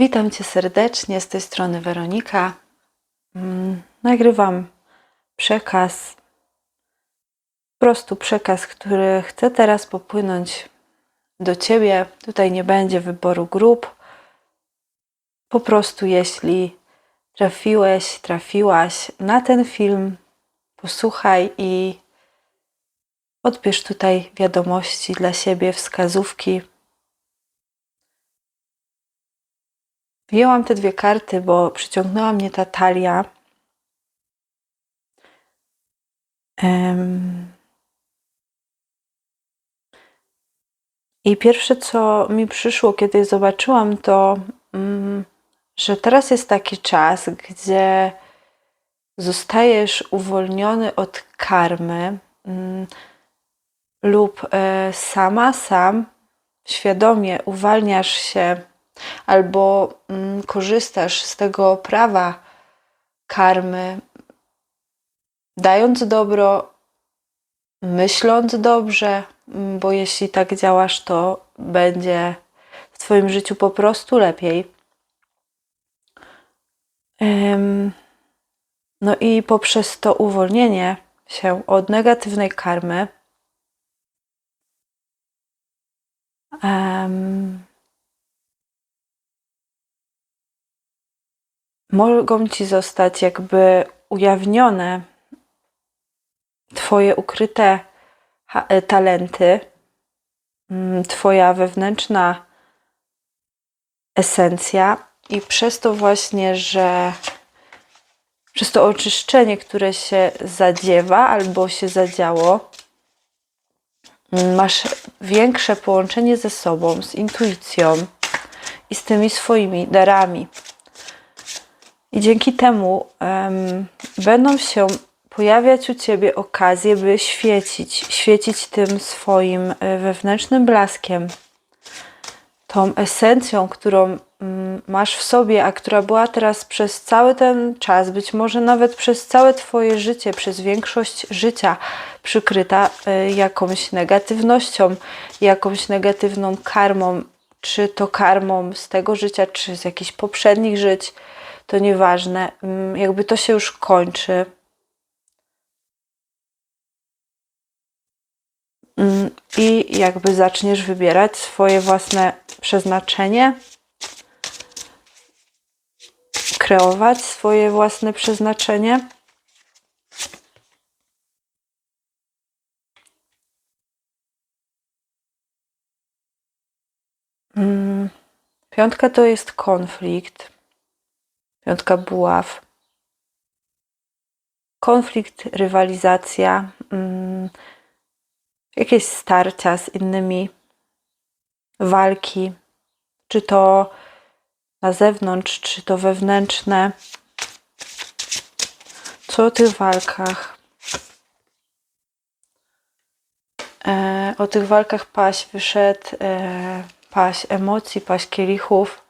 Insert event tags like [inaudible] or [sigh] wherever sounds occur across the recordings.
Witam Cię serdecznie, z tej strony Weronika. Mm, Nagrywam przekaz, po prostu przekaz, który chcę teraz popłynąć do Ciebie. Tutaj nie będzie wyboru grup. Po prostu, jeśli trafiłeś, trafiłaś na ten film, posłuchaj i odbierz tutaj wiadomości dla siebie, wskazówki. Wzięłam te dwie karty, bo przyciągnęła mnie ta talia. I pierwsze, co mi przyszło, kiedy zobaczyłam, to, mm, że teraz jest taki czas, gdzie zostajesz uwolniony od karmy mm, lub e, sama, sam świadomie uwalniasz się albo mm, korzystasz z tego prawa karmy, dając dobro, myśląc dobrze, mm, bo jeśli tak działasz, to będzie w Twoim życiu po prostu lepiej. No i poprzez to uwolnienie się od negatywnej karmy, mogą ci zostać jakby ujawnione Twoje ukryte e, talenty, mm, Twoja wewnętrzna esencja, i przez to właśnie, że przez to oczyszczenie, które się zadziewa albo się zadziało, mm, masz większe połączenie ze sobą, z intuicją i z tymi swoimi darami. I dzięki temu em, będą się pojawiać u ciebie okazje, by świecić, świecić tym swoim e, wewnętrznym blaskiem, tą esencją, którą mm, masz w sobie, a która była teraz przez cały ten czas, być może nawet przez całe Twoje życie, przez większość życia przykryta e, jakąś negatywnością, jakąś negatywną karmą, czy to karmą z tego życia, czy z jakichś poprzednich żyć, to nieważne. Mm, Jakby to się już kończy. Mm, I jakby zaczniesz wybierać swoje własne przeznaczenie, kreować swoje własne przeznaczenie. Mm, Piątka to jest konflikt. Piątka buław. Konflikt, rywalizacja, mm, jakieś starcia z innymi, walki, czy to na zewnątrz, czy to wewnętrzne. Co o tych walkach? E, o tych walkach paść wyszedł e, emocji, paść kielichów.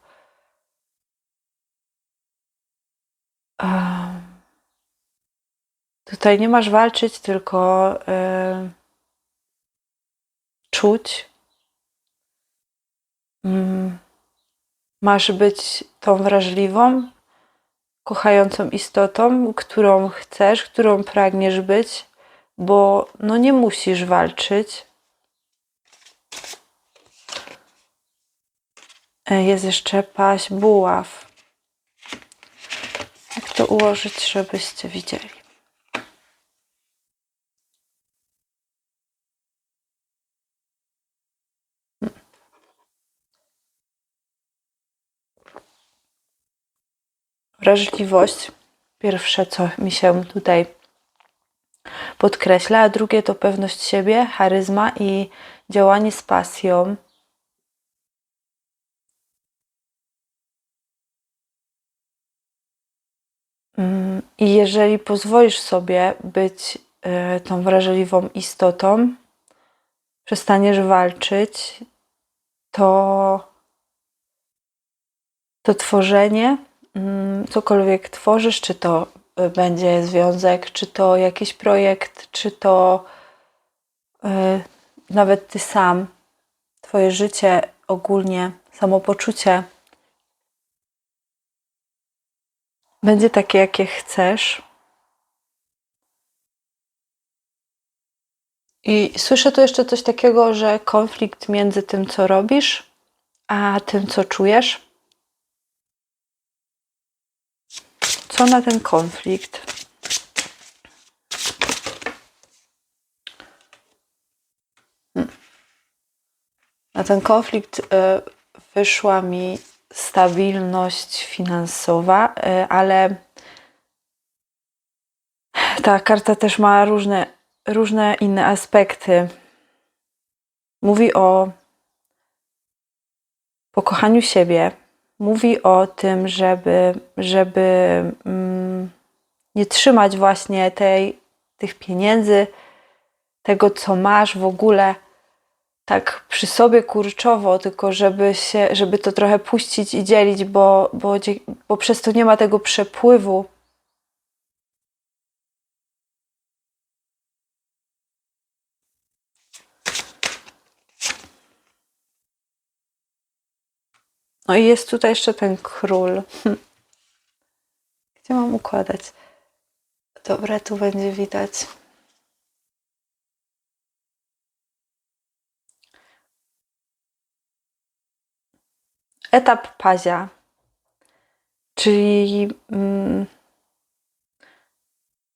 Tutaj nie masz walczyć, tylko e, czuć. Mm, Masz być tą wrażliwą, kochającą istotą, którą chcesz, którą pragniesz być, bo no nie musisz walczyć. E, Jest jeszcze paść buław. To ułożyć, żebyście widzieli? Wrażliwość, pierwsze co mi się tutaj podkreśla, a drugie to pewność siebie, charyzma i działanie z pasją. I jeżeli pozwolisz sobie być y, tą wrażliwą istotą, przestaniesz walczyć, to to tworzenie, mm, cokolwiek tworzysz, czy to y, będzie związek, czy to jakiś projekt, czy to y, nawet ty sam, twoje życie ogólnie, samopoczucie będzie takie, jakie chcesz. I słyszę tu jeszcze coś takiego, że konflikt między tym, co robisz, a tym, co czujesz. Co na ten konflikt? Hmm. Na ten konflikt y, wyszła mi stabilność finansowa, y, ale ta karta też ma różne, różne inne aspekty. Mówi o pokochaniu siebie, mówi o tym, żeby, żeby mm, nie trzymać właśnie tej, tych pieniędzy, tego co masz w ogóle tak przy sobie kurczowo, tylko żeby się, żeby to trochę puścić i dzielić, bo, bo, bo przez to nie ma tego przepływu. No i jest tutaj jeszcze ten król. [laughs] Gdzie mam układać? Dobra, tu będzie widać. Etap pazia, czyli mm,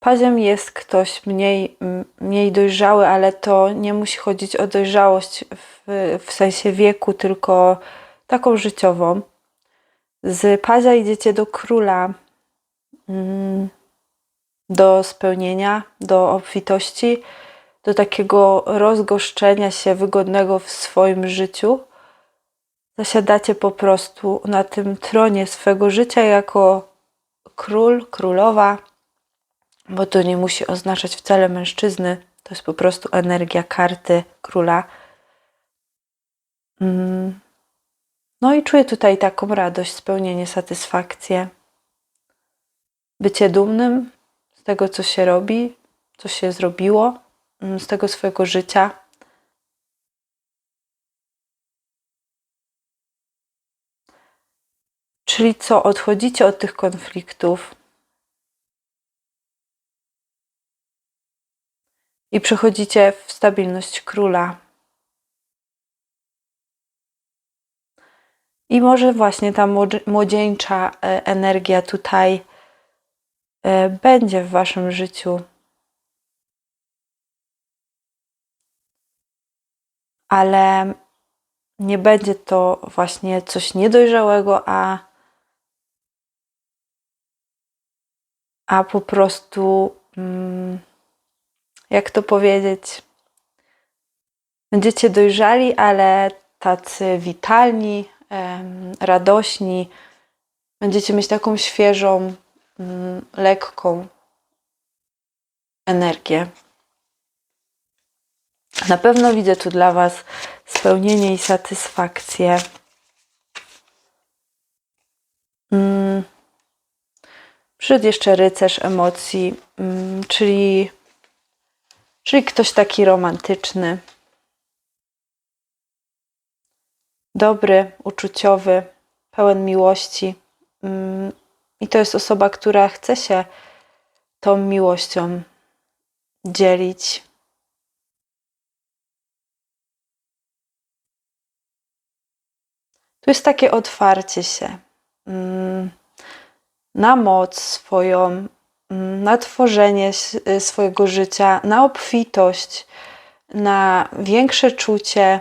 paziem jest ktoś mniej, mniej dojrzały, ale to nie musi chodzić o dojrzałość w, w sensie wieku, tylko taką życiową. Z pazia idziecie do króla, mm, do spełnienia, do obfitości, do takiego rozgoszczenia się wygodnego w swoim życiu. Zasiadacie po prostu na tym tronie swego życia jako król, królowa, bo to nie musi oznaczać wcale mężczyzny, to jest po prostu energia karty króla. Mm. No i czuję tutaj taką radość, spełnienie, satysfakcję. Bycie dumnym z tego, co się robi, co się zrobiło, mm, z tego swojego życia. Czyli co, odchodzicie od tych konfliktów i przechodzicie w stabilność króla. I może właśnie ta młodzi- młodzieńcza e, energia tutaj e, będzie w waszym życiu. Ale nie będzie to właśnie coś niedojrzałego, a, a po prostu, mm, jak to powiedzieć, będziecie dojrzali, ale tacy witalni, radośni. Będziecie mieć taką świeżą, mm, lekką energię. Na pewno widzę tu dla Was spełnienie i satysfakcję. Mm. Przyszedł jeszcze rycerz emocji, mm, czyli, czyli ktoś taki romantyczny, dobry, uczuciowy, pełen miłości. Mm, I to jest osoba, która chce się tą miłością dzielić. Tu jest takie otwarcie się mm, na moc swoją, mm, na tworzenie y, swojego życia, na obfitość, na większe czucie,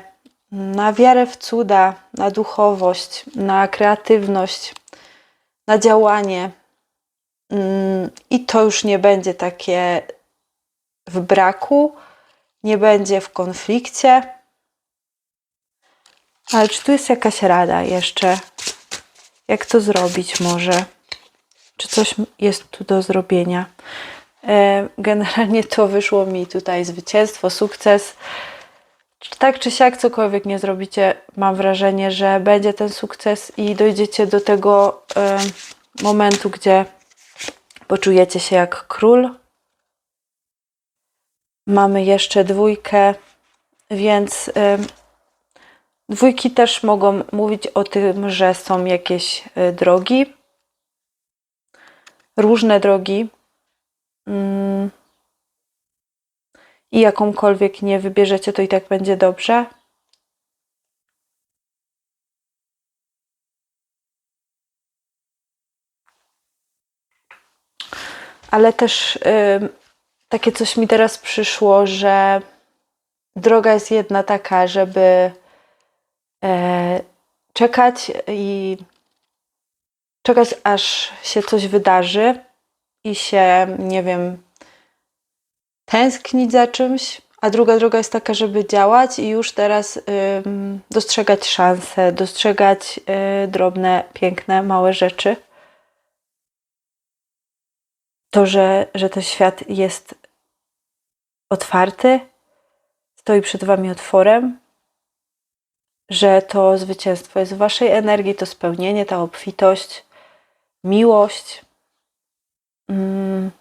na wiarę w cuda, na duchowość, na kreatywność, na działanie. Mm, I to już nie będzie takie w braku, nie będzie w konflikcie. Ale czy tu jest jakaś rada jeszcze? Jak to zrobić może? Czy coś jest tu do zrobienia? E, Generalnie to wyszło mi tutaj zwycięstwo, sukces. Tak czy siak, cokolwiek nie zrobicie, mam wrażenie, że będzie ten sukces i dojdziecie do tego e, momentu, gdzie poczujecie się jak król. Mamy jeszcze dwójkę, więc e, dwójki też mogą mówić o tym, że są jakieś drogi. Różne drogi mm, i jakąkolwiek nie wybierzecie, to i tak będzie dobrze. Ale też takie coś mi teraz przyszło, że droga jest jedna taka, żeby e, czekać i czekać, aż się coś wydarzy i się, nie wiem, tęsknić za czymś, a druga droga jest taka, żeby działać i już teraz dostrzegać szanse, dostrzegać y, drobne, piękne, małe rzeczy. To, że, że ten świat jest otwarty, stoi przed Wami otworem, że to zwycięstwo jest w Waszej energii, to spełnienie, ta obfitość, miłość. Mm.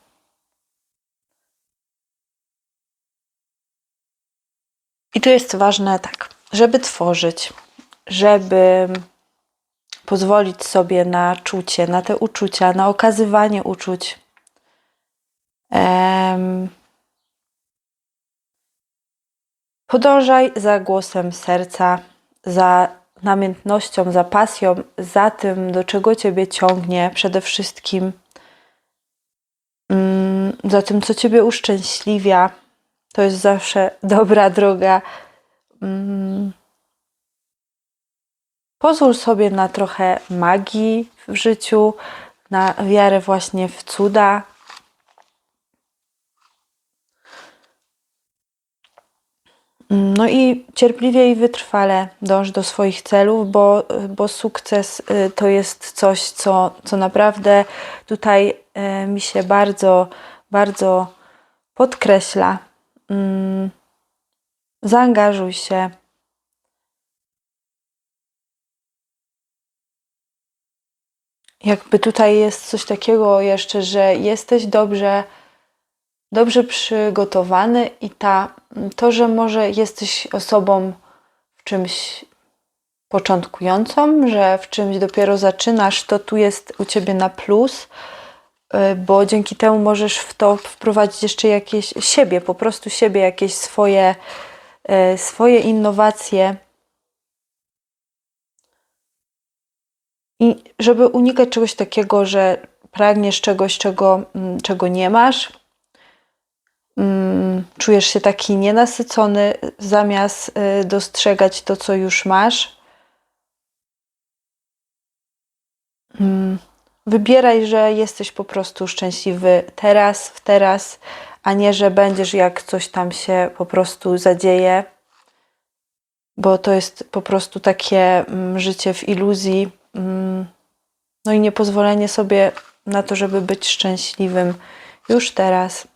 I to jest ważne, tak, żeby tworzyć, żeby pozwolić sobie na czucie, na te uczucia, na okazywanie uczuć. Em, Podążaj za głosem serca, za namiętnością, za pasją, za tym, do czego Ciebie ciągnie przede wszystkim, mm, za tym, co Ciebie uszczęśliwia. To jest zawsze [laughs] dobra droga. Mm. Pozwól sobie na trochę magii w życiu, na wiarę właśnie w cuda. No i cierpliwie i wytrwale dąż do swoich celów, bo, bo sukces y, to jest coś, co, co naprawdę tutaj y, mi się bardzo, bardzo podkreśla. Mm. Zaangażuj się. Jakby tutaj jest coś takiego jeszcze, że jesteś dobrze, dobrze przygotowany i ta, to, że może jesteś osobą w czymś początkującą, że w czymś dopiero zaczynasz, to tu jest u ciebie na plus, y, bo dzięki temu możesz w to wprowadzić jeszcze jakieś siebie, po prostu siebie, jakieś swoje, y, swoje innowacje. I żeby unikać czegoś takiego, że pragniesz czegoś, czego, mm, czego nie masz, czujesz się taki nienasycony, zamiast y, dostrzegać to, co już masz. Mm, Wybieraj, że jesteś po prostu szczęśliwy teraz, w teraz, a nie, że będziesz jak coś tam się po prostu zadzieje, bo to jest po prostu takie mm, życie w iluzji. mm, No i niepozwolenie sobie na to, żeby być szczęśliwym już teraz.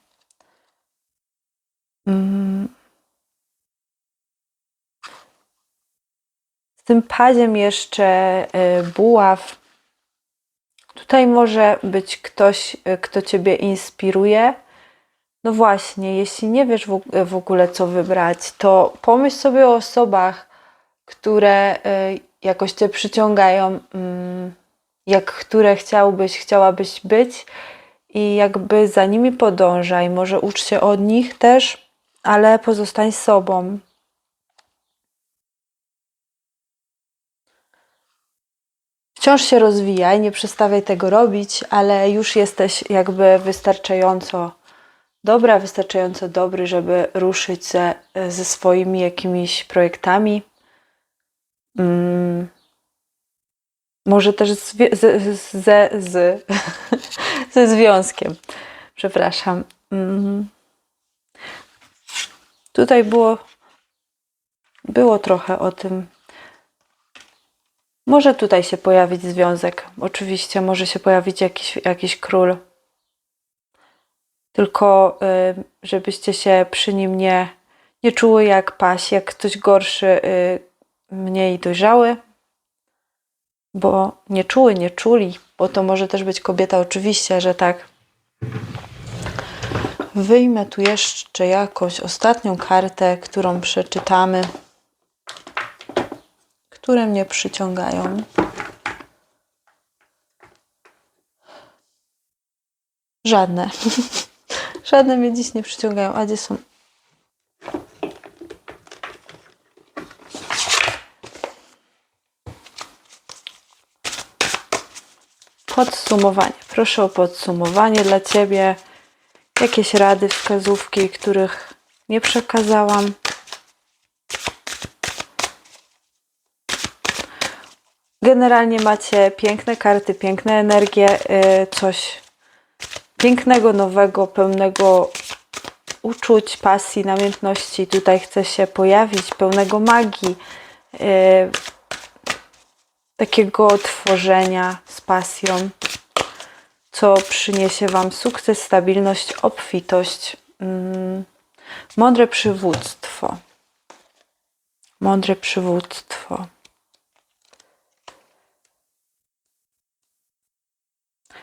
Z tym padziem jeszcze y, buław. Tutaj może być ktoś, y, kto Ciebie inspiruje. No właśnie, jeśli nie wiesz w, og- w ogóle, co wybrać, to pomyśl sobie o osobach, które y, jakoś Cię przyciągają, mm, jak które chciałbyś, chciałabyś być i jakby za nimi podążaj. Może ucz się od nich też, ale pozostań sobą. Wciąż się rozwijaj, nie przestawiaj tego robić, ale już jesteś jakby wystarczająco dobra, wystarczająco dobry, żeby ruszyć ze, ze swoimi jakimiś projektami. Mm. Może też z, z, ze, z, [laughs] ze związkiem. Przepraszam. Mm. Tutaj było, było trochę o tym. Może tutaj się pojawić związek. Oczywiście może się pojawić jakiś, jakiś król. Tylko y, żebyście się przy nim nie, nie czuły jak paś, jak ktoś gorszy, y, mniej dojrzały. Bo nie czuły, nie czuli, bo to może też być kobieta, oczywiście, że tak. Wyjmę tu jeszcze jakąś ostatnią kartę, którą przeczytamy, które mnie przyciągają. Żadne. [laughs] Żadne mnie dziś nie przyciągają. A gdzie są? Podsumowanie. Proszę o podsumowanie dla Ciebie. Jakieś rady, wskazówki, których nie przekazałam. Generalnie macie piękne karty, piękne energie, y, coś pięknego, nowego, pełnego uczuć, pasji, namiętności. Tutaj chce się pojawić, pełnego magii, y, takiego tworzenia z pasją, co przyniesie Wam sukces, stabilność, obfitość, mm, mądre przywództwo. Mądre przywództwo.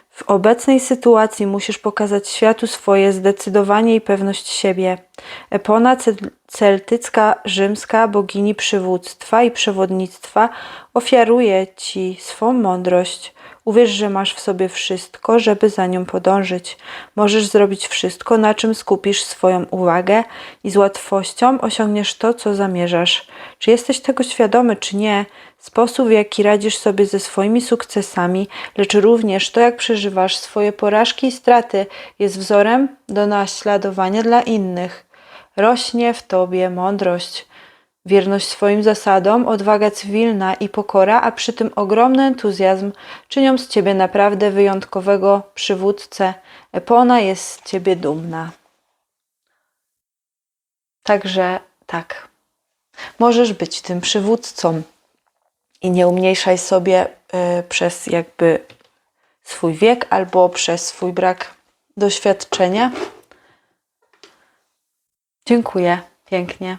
W obecnej sytuacji musisz pokazać światu swoje zdecydowanie i pewność siebie. Epona cel- celtycka, rzymska, bogini przywództwa i przewodnictwa ofiaruje ci swą mądrość. Uwierz, że masz w sobie wszystko, żeby za nią podążyć. Możesz zrobić wszystko, na czym skupisz swoją uwagę i z łatwością osiągniesz to, co zamierzasz. Czy jesteś tego świadomy, czy nie? Sposób, w jaki radzisz sobie ze swoimi sukcesami, lecz również to, jak przeżywasz swoje porażki i straty, jest wzorem do naśladowania dla innych. Rośnie w tobie mądrość, wierność swoim zasadom, odwaga cywilna i pokora, a przy tym ogromny entuzjazm czynią z ciebie naprawdę wyjątkowego przywódcę. Epona jest z ciebie dumna. Także tak, możesz być tym przywódcą i nie umniejszaj sobie y, przez jakby swój wiek albo przez swój brak doświadczenia. Dziękuję pięknie.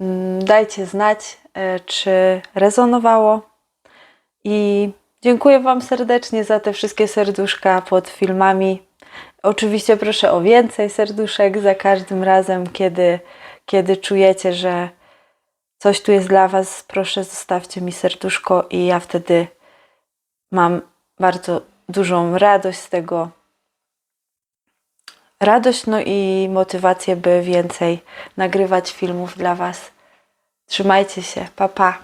Mm, Dajcie znać, y, czy rezonowało. I dziękuję Wam serdecznie za te wszystkie serduszka pod filmami. Oczywiście proszę o więcej serduszek za każdym razem, kiedy, kiedy czujecie, że coś tu jest dla Was. Proszę, zostawcie mi serduszko, i ja wtedy mam bardzo dużą radość z tego. Radość, no i motywację, by więcej nagrywać filmów dla Was. Trzymajcie się, pa pa.